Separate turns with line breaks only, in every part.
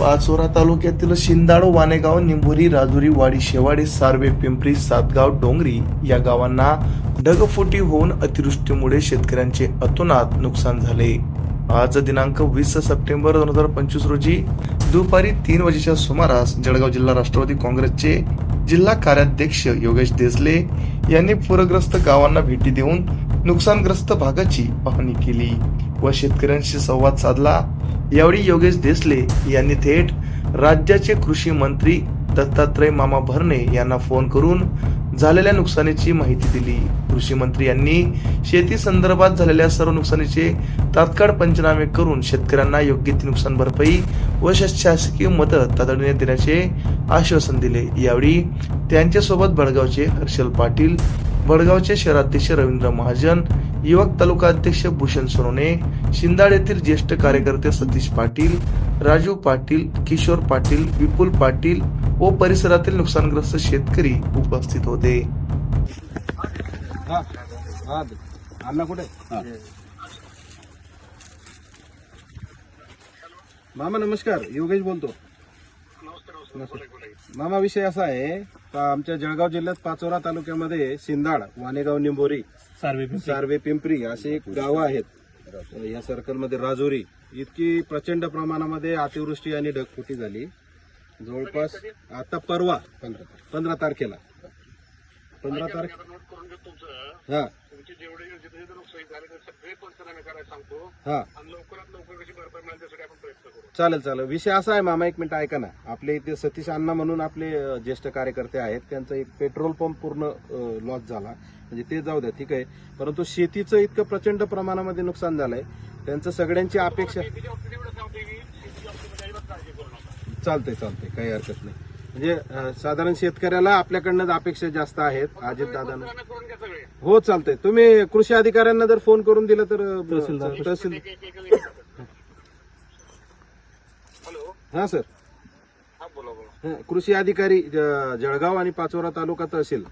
पाचोरा तालुक्यातील शिंदाड वानेगाव निंभोरी राजुरी वाडी शेवाडी सार्वे पिंपरी सातगाव डोंगरी या गावांना ढगफुटी होऊन अतिवृष्टीमुळे शेतकऱ्यांचे अतोनात नुकसान झाले. आज दिनांक वीस सप्टेंबर दोन हजार पंचवीस रोजी दुपारी तीन वाजेच्या सुमारास जळगाव जिल्हा राष्ट्रवादी काँग्रेसचे जिल्हा कार्याध्यक्ष योगेश देसले यांनी पूरग्रस्त गावांना भेटी देऊन नुकसानग्रस्त भागाची पाहणी केली. व शेतकऱ्यांशी संवाद साधला. यावेळी योगेश देसले यांनी थेट राज्याचे कृषी मंत्री दत्तात्रय मामा भरणे यांना फोन करून झालेल्या नुकसानीची माहिती दिली. कृषी मंत्री यांनी शेती संदर्भात झालेल्या सर्व नुकसानीचे तात्काळ पंचनामे करून शेतकऱ्यांना योग्य ती नुकसान भरपाई व शासकीय मदत तातडीने देण्याचे आश्वासन दिले. यावेळी त्यांच्यासोबत बडगावचे हर्षल पाटील बडगावचे शहराध्यक्ष रवींद्र महाजन युवक तालुका अध्यक्ष भूषण सोनवणे शिंदाड येथील ज्येष्ठ कार्यकर्ते सतीश पाटील राजू पाटील किशोर पाटील विपुल पाटील व परिसरातील नुकसानग्रस्त शेतकरी उपस्थित होते.
मामा नमस्कार. योगेश बोलतो. मामा विषय असा आहे का आमच्या जळगाव जिल्ह्यात पाचोरा तालुक्यामध्ये सिंदाड वानेगाव निंबोरी सार्वे पिंपरी. असे एक गावं आहेत. या सर्कलमध्ये राजोरी इतकी प्रचंड प्रमाणामध्ये अतिवृष्टी आणि ढगफुटी झाली. जवळपास आता परवा पंधरा तारखेला पंधरा तारखे
नोट करून घेतो तुमचं.
हा.
तुमचे जेवढे जिथे जिथे नुकसान झाले ते सगळे पंचनामे करायला सांगतो.
हा.
आणि लवकरात लवकर कशी भरपाई मिळेल त्यासाठी आपण प्रयत्न करू.
चालेल चालेल. विषय असा आहे मामा एक मिनिट ऐका ना. आपले इथे सतीश अण्णा म्हणून आपले अ, ज्येष्ठ कार्यकर्ते आहेत. त्यांचा एक पेट्रोल पंप पूर्ण लॉस झाला. म्हणजे ते जाऊ द्या ठीक आहे. परंतु शेतीचं इतकं प्रचंड प्रमाणामध्ये नुकसान झालंय. त्यांचं सगळ्यांची अपेक्षा
शेतीच्या बाबतीत एवढं सांगते की शेतीच्या बाबतीमध्ये अजिबात काळजी करू नका.
चालतंय चालतंय. काही हरकत नाही. म्हणजे साधारण शेतकऱ्याला आपल्याकडनं अपेक्षा जास्त आहेत अजित दादांना हो चालतंय. तुम्ही कृषी अधिकाऱ्यांना जर फोन करून दिलं तर तहसील हा सर.
हा बोला बोला.
हं, कृषी अधिकारी जळगाव आणि पाचोरा तालुका तहसील.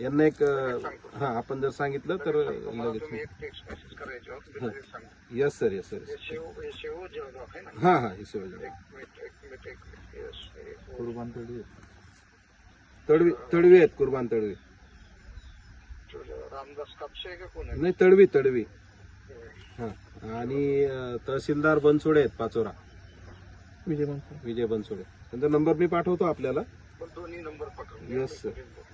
यांना एक हा आपण जर सांगितलं तर
मला
लगेच येस सर येस सर हा. हा हे
एक मिनिट येस
तडवी तडवी आहेत कुर्बान तडवी.
रामदास कापसे आहे का कोण
नाही तडवी तडवी. हा आणि तहसीलदार बनसोडे आहेत पाचोरा. विजय बनसोडे. त्यांचा नंबर मी पाठवतो आपल्याला.
पण दोन्ही नंबर पाठवून
येस सर